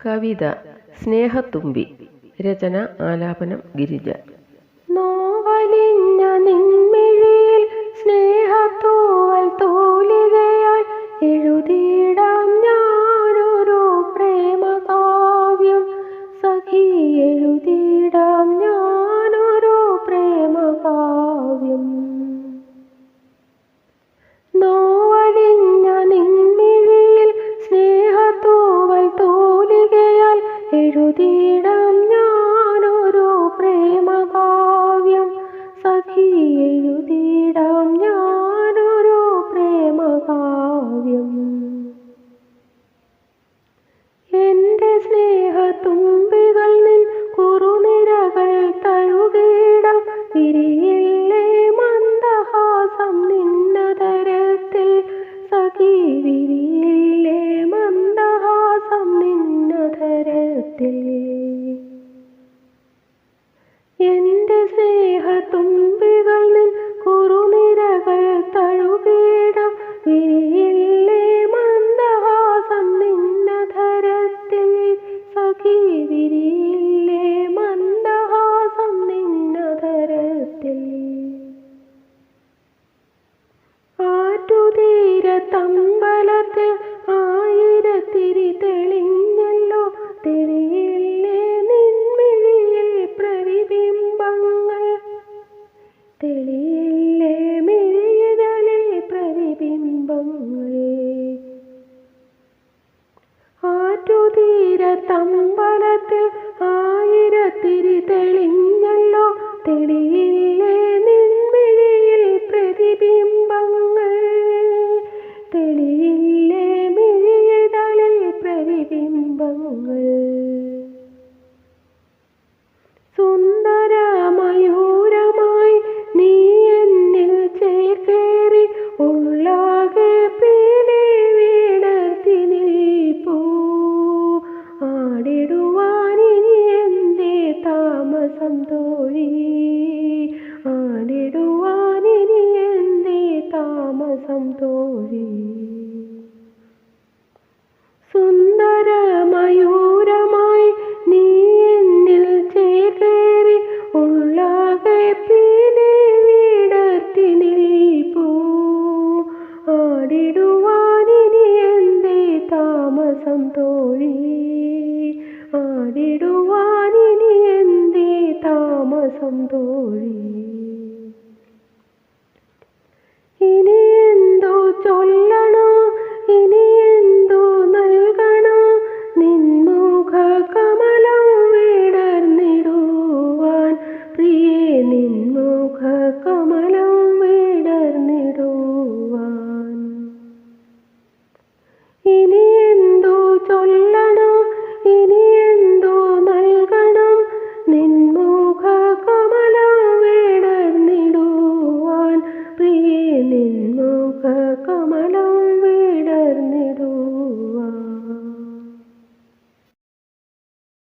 കവിത സ്നേഹത്തുമ്പി രചന ആലാപനം ഗിരിജ നേരത്തിൽ ആയിരത്തിരി തെളിഞ്ഞല്ലോ. തെളിയില്ലേ നിൻമിഴിയിൽ പ്രതിബിംബങ്ങൾ? തെളിയില്ലേ മിഴിയതലെ പ്രതിബിംബങ്ങൾ? ആറ്റുതീരത്തമ്പലത്തിൽ സ്വർണം തോഴി ആനിടുവാനിനി എന്തേ താമസം തോഴി. সুন্দরী ಕಮಲಾ